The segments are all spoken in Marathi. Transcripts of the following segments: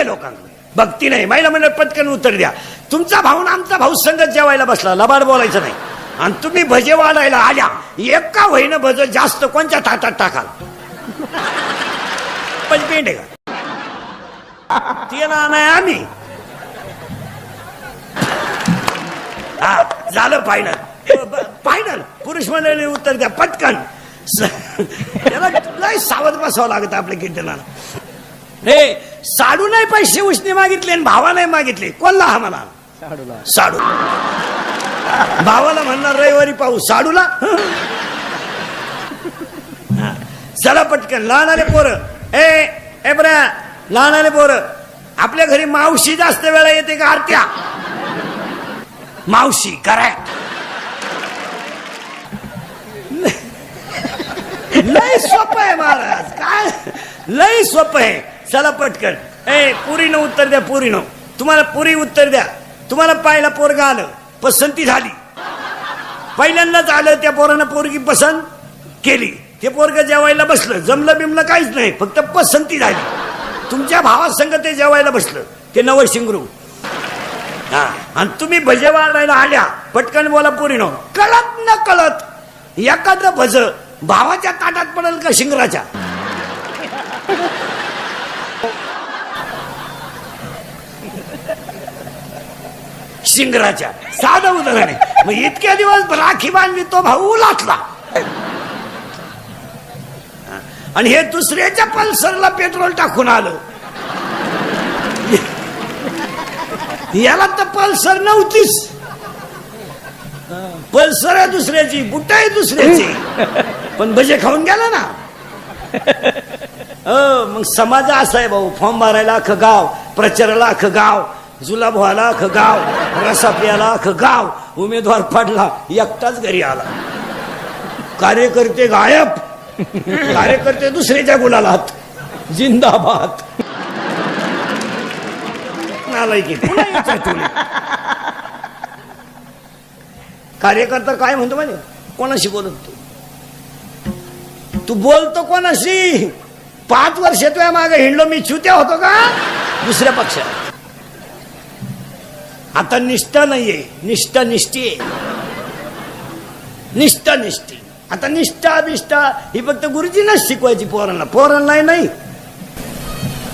आहे लोकांकडे भक्ती नाही. महिला मंडळ पटकन उत्तर द्या. तुमचा भाऊ आमचा भाऊ संगत जेवायला बसला. लबाड बोलायचं नाही. आणि तुम्ही भजे वाढायला आल्या. एका वहीनं भज जास्त कोणत्या ताटात टाकाल? पंचपेंड आहे का? ते ना नाही आम्ही. हा झालं फायनल फायनल पुरुष मंडळी उत्तर द्या. पटकन. त्याला लय सावध बसावं लागत आपल्या कीर्तनाला हे साडू नाही पैसे उष्णे मागितले आणि भावा नाही मागितले. कोणला हा म्हणा साडू. भावाला म्हणणार रविवारी पाहू. साडूला. चला पटकन लहान आले पोरं. ए ए बऱ्या लहान आले पोरं. आपल्या घरी मावशी जास्त वेळा येते का आरत्या? मावशी करेक्ट लय सोपं आहे महाराज. काय? लय सोपं आहे. चला पटकन. ए पुरीनं उत्तर द्या पुरीनं. तुम्हाला पुरी उत्तर द्या. तुम्हाला पाहिला पोरगा आलं. पसंती झाली. पहिल्यांदाच आलं त्या पोरानं पोरगी पसंत केली. ते पोरग जेवायला बसलं. जमलं बिमलं काहीच नाही. फक्त पसंती झाली. तुमच्या भावा संग ते जेवायला बसलं. ते नवं शिंगरू. हा. आणि तुम्ही भजे वाढायला आल्या. पटकन बोला पुरीनो. कळत न कळत एखादं भज भावाच्या ताटात पडेल का शिंगराच्या? शिंगराच्या. साधं उदाहरण आहे. मग इतक्या दिवस राखी बांधली तो भाऊ लाटला आणि हे दुसऱ्याच्या पल्सरला पेट्रोल टाकून आलं. याला तर पल्सर नव्हतीच. पल्सर आहे दुसऱ्याची बुट आहे दुसऱ्याची. पण भजे खाऊन गेला ना. हो, मग समाज असा आहे भाऊ. फॉर्म भरायला अख्खं गाव प्रचाराला अख्खं गाव. जुलाब व्हायला अख्खं गाव रसा अख्खं गाव. उमेदवार पडला एकटाच घरी आला. कार्यकर्ते गायब. कार्यकर्ते दुसऱ्याच्या गुलालात. जिंदाबाद. याच्या टोळीत. कार्यकर्ता काय म्हणतो माहिती कोणाशी बोलत तू? तू बोलतो कोणाशी? पाच वर्ष तुझ्या मागे हिंडलो मी चुत्या होतो का? दुसऱ्या पक्षात. आता निष्ठा नाहीये. निष्ठा निष्ठी. आहे निष्ठा निष्ठी. आता निष्ठा बिष्ठा ही फक्त गुरुजींनाच शिकवायची पोरांना. पोरांना नाही.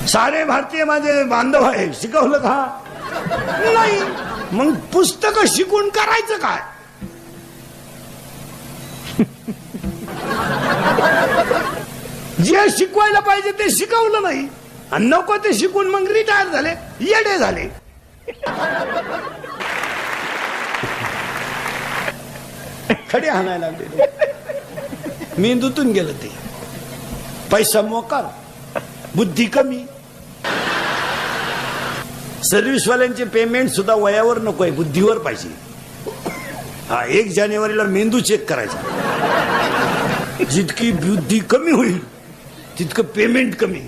सारे भारतीय माझे बांधव आहे. शिकवलं का? नाही. मग पुस्तक शिकून करायचं काय? जे शिकवायला पाहिजे ते शिकवलं नाही. आणि नको ते शिकून मग रिटायर झाले. येडे झाले. खडे हाणायला लागले मेंदूतून गेलं ते. पैसा मोकार. बुद्धी कमी. सर्व्हिसवाल्यांचे पेमेंट सुद्धा वयावर नको आहे बुद्धीवर पाहिजे. हा एक जानेवारीला मेंदू चेक करायचा. जितकी बुद्धी कमी होईल तितकं पेमेंट कमी.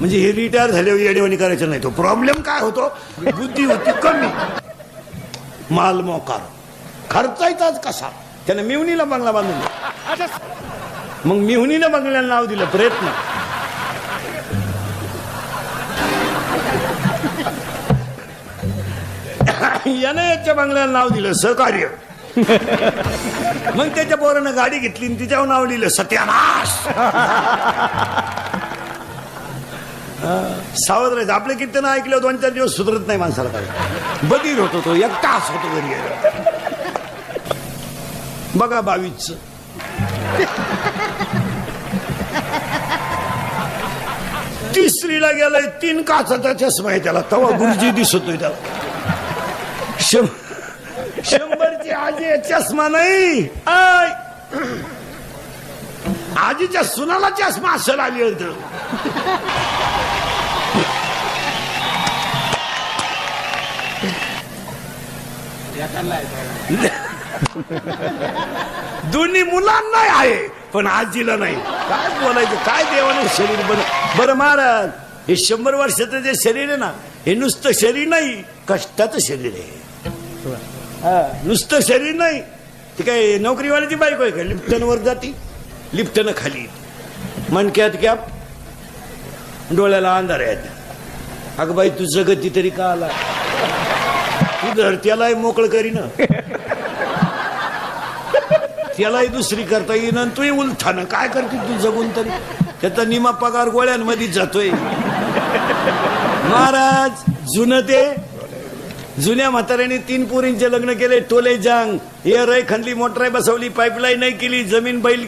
म्हणजे हे रिटायर झाल्यावर येडेवाणी करायचं नाही. तो प्रॉब्लेम काय होतो? बुद्धी होती कमी. माल मोकार. खर्चायचाच कसा? त्याने मिवणीला बंगला बांधून दिला. मग मिहुनीनं बंगल्याला नाव दिलं प्रयत्न. यानं याच्या बंगल्याला नाव दिलं सहकार्य. मग त्याच्या पोरानं गाडी घेतली आणि तिच्यावर नाव लिहिलं सत्यानाश. सावध राहायचं. आपले कीर्तन ऐकलं दोन चार दिवस सुधरत नाही माणसाला काय बधीर होतो तो एकटाच होतो घरी बघा बावीस. तिसरीला गेलाय तीन काचाचा चष्मा आहे त्याला. तवा गुरुजी दिसतोय त्याला. शं- शंभरची आजी चष्मा नाही. आय. आजीच्या सुनाला चष्मा असेल आली होतं दोन्ही मुलांना आहे पण आजीला नाही. काय बोलायचं? काय देवाने शरीर बन बरं महाराज हे शंभर वर्षाचं जे शरीर आहे ना हे नुसतं शरीर नाही कष्टाचं शरीर आहे. हा, नुसतं शरीर नाही. ते काय नोकरीवाल्याची बायको आहे का? लिफ्टनवर जाती लिफ्टनं खाली. मणक्यात कॅप डोळ्याला अंधार आहेत. अगं बाई तू जगती तरी का आला? तू धर त्यालाही मोकळ करीन. त्यालाही दुसरी करता येईन आणि तूही उलथानं. काय करते तू जगून तरी? त्याचा निमा पगार गोळ्यांमध्ये जातोय. महाराज जुनं ते जुन्या म्हाताऱ्याने तीन पोरींचे लग्न केले टोले जांग. हे रय खणली मोटर बसवली पाईपलाईन नाही केली जमीन बैल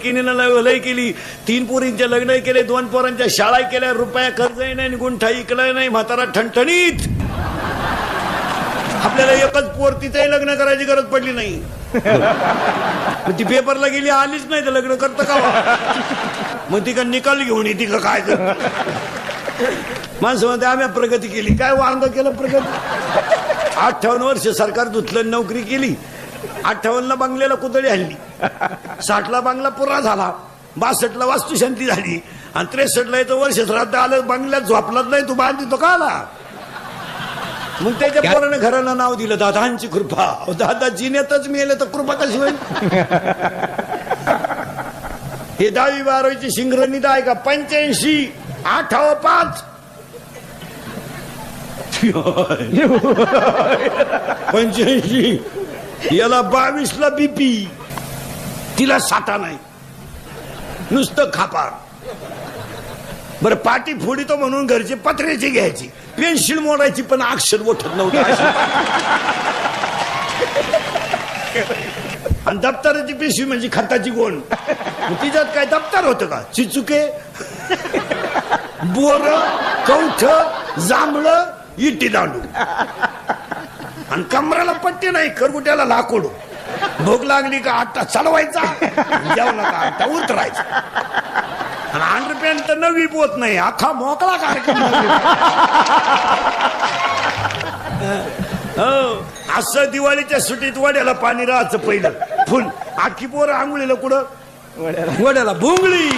लय केली. तीन पोरींचे लग्न केले दोन पोरांच्या शाळा केल्या रुपया कर्जही नाही गुंठा इकलाय नाही म्हातारा ठणठणीत. आपल्याला एकच पोर तिथेही लग्न करायची गरज पडली नाही. मग ती पेपरला गेली आलीच नाही तर लग्न करतं का? मग ती का निकाल घेऊन येते का काय? कर माणसं म्हणते आम्ही प्रगती केली. काय वांग केलं प्रगती? अठ्ठावन्न वर्ष सरकार धुतलं नोकरी केली. अठ्ठावन्नला बांगल्याला कुदळी हल्ली साठला बांगला पुरा झाला. बासष्टला वास्तुशांती झाली. आणि त्रेसष्टला याचं वर्ष श्राद्ध आलं बांगल्यात झोपलाच नाही तू बांधली तो का आला मग त्याच्या पोराने घराला नाव दिलं दादांची कृपा. दादा जिन्यातच मिळेल तर कृपा कशी होईल हे दहावी बारावीची शिंगरणीत आहे का पंच्याऐंशी आठावं पाच. पंच्याऐंशी. याला बावीसला बीपी तिला साठा नाही. नुसतं खापार बरं पाठी फोडितो म्हणून घरचे पत्र्याची घ्यायची. पेन्सिल मोडायची पण अक्षर ओठत नव्हतं. आणि दप्तराची पेशवी म्हणजे खताची गोण तिच्यात काय दप्तर होतं का? चिचुके? बोर कौठ जांभळ इटी दांडू आणि कमराला पट्टी नाही करगुट्याला लाकूड. भूक लागली का आट्टा चढवायचा? जेवला का आट्टा उतरायचा. आणि अंडरपॅन्ट तर नवी पोत नाही अख्खा मोकळा कार्यक्रम हो असं दिवाळीच्या सुटीत वड्याला पाणी राहायचं पहिलं. फुल आखी पोरं आंघोळीला कुठं? वड्याला. भोंगळी.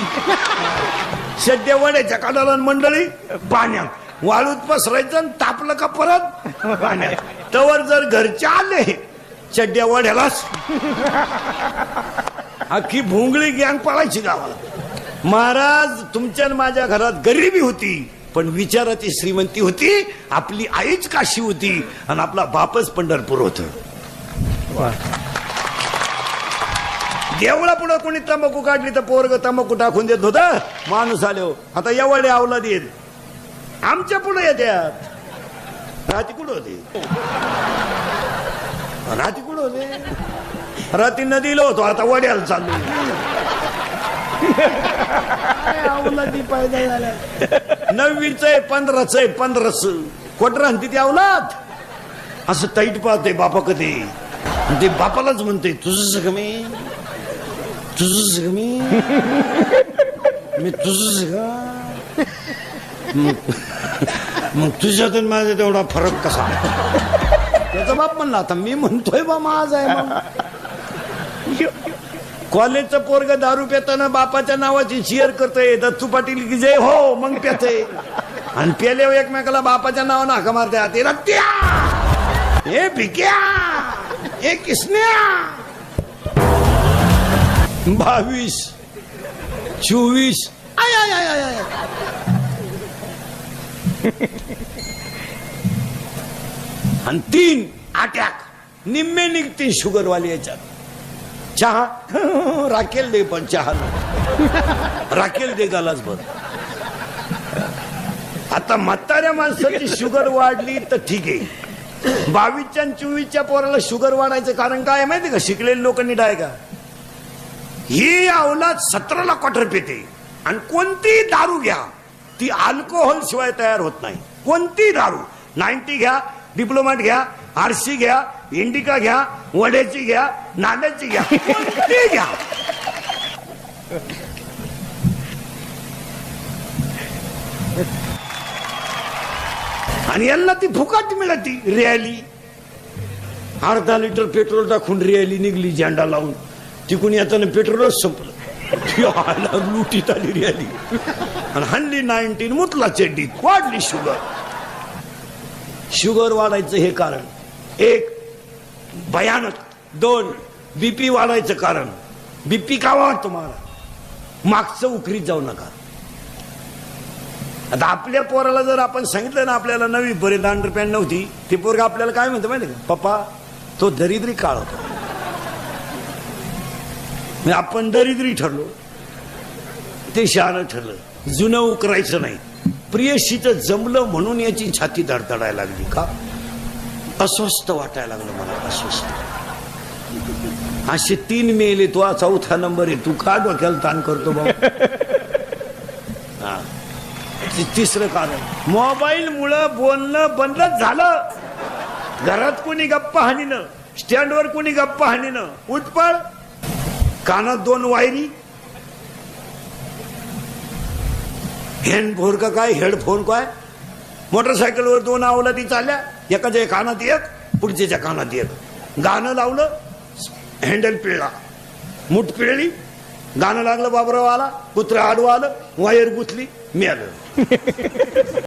सध्या वड्याच्या आणि मंडळी पाण्यात. वाळूत पसरायचं आणि तापलं का परत? पाण्यात तवर जर घरचे आले चड्ड्या वड्यालाच. अख्खी भोंगळी गँग पळायची गावाला. महाराज तुमच्या माझ्या घरात गरिबी होती पण विचाराची श्रीमंती होती आपली आईच काशी होती आणि आपला बापच पंढरपूर होत. देवळा पुढं कोणी तंबाखू काढली तर पोरग तंबाखू टाकून देत होता माणूस आलो. आता एवढे आवला देत आमच्या पुढे येत्यात. राती कुठं होते? राती कुठं होते? राती नदीला होतो आता वड्याला चालू अवलादी पैदा झाल्या? नववीच आहे पंधराच आहे पंधराच. कोट राहते ती अवलाद असं ताईट पाहते बापा कधी. ते बापालाच म्हणते तुझं मी? तुझं कमी मी? तुझं का? मग मग तुझ्यात माझा तेवढा फरक कसा? त्याचा बाप म्हणला आता मी म्हणतोय बा माझ आहे कॉलेजचं पोरग दारू पेताना बापाच्या नावाची शेअर करतोय. दत्तू पाटील की जय हो मग पेते आणि पेले एकमेकाला बापाच्या नावानं हाका मारते ते रत्या हे भिक्या हे किसन्या. बावीस चोवीस. आय आय आय आय आय. आणि तीन अटॅक. निम्मे निघते शुगरवाली याच्यात. चहा? राखेल दे पण चहा राखेल दे गालाच बर आता म्हाताऱ्या माणसाची शुगर वाढली तर ठीक आहे. बावीसच्या आणि चोवीसच्या पोराला शुगर वाढायचं कारण काय माहिती का? शिकलेले लोक डाय का? ही अवलाद सतराला क्वार्टर पेते. आणि कोणती दारू घ्या. ती अल्कोहोल शिवाय तयार होत नाही. कोणती दारू? नाईन्टी घ्या डिप्लोमाट घ्या आरसी घ्या इंडिका घ्या वड्याची घ्या नाल्याची घ्या कोणती घ्या? आणि यांना ती फुकाट मिळती रॅली अर्धा लिटर पेट्रोल टाकून रॅली निघली झेंडा लावून. तिकून येताना पेट्रोलच संपलं. ती लुटीत आली रॅली आणि हल्ली नाईन्टीन मुतला चेड्डी वाढली शुगर. शुगर वाढायचं हे कारण. एक भयानक. दोन बीपी वाढायचं कारण. बीपी का वाढतो मला मागचं उकरीत जाऊ नका. आता आपल्या पोराला जर आपण सांगितलं ना आपल्याला नवी बरेच दांडर पॅन नव्हती ती पोरग आपल्याला काय म्हणतो माहिती का? पप्पा तो दरिद्री काळ होता. म्हणजे आपण दरिद्री ठरलो. ते शहाणं ठरलं. जुनं उकरायचं नाही. प्रियशीचं जमलं म्हणून याची छाती धडधडायला लागली का? अस्वस्थ वाटायला लागलं मला अस्वस्थ. असे तीन मेले तो चौथा नंबर आहे. तू का डोक्याला ताण करतो हा. तिसरं कारण. मोबाईल मुळे बोलणं बंदच झालं. घरात कोणी गप्पा हाणीनं स्टँडवर कोणी गप्पा हाणीनं. उठपळ कानात दोन वायरी. हँडफोन का काय? हेडफोन काय? मोटरसायकलवर दोन अवलादी चालल्या. एकाच्या कानात एक पुढच्याच्या कानात एक. गाणं लावलं हँडल पिळला. मूठ पिळली गाणं लागलं बाबराव आला कुत्रा आडवा आलं वायर गुथली मी आलं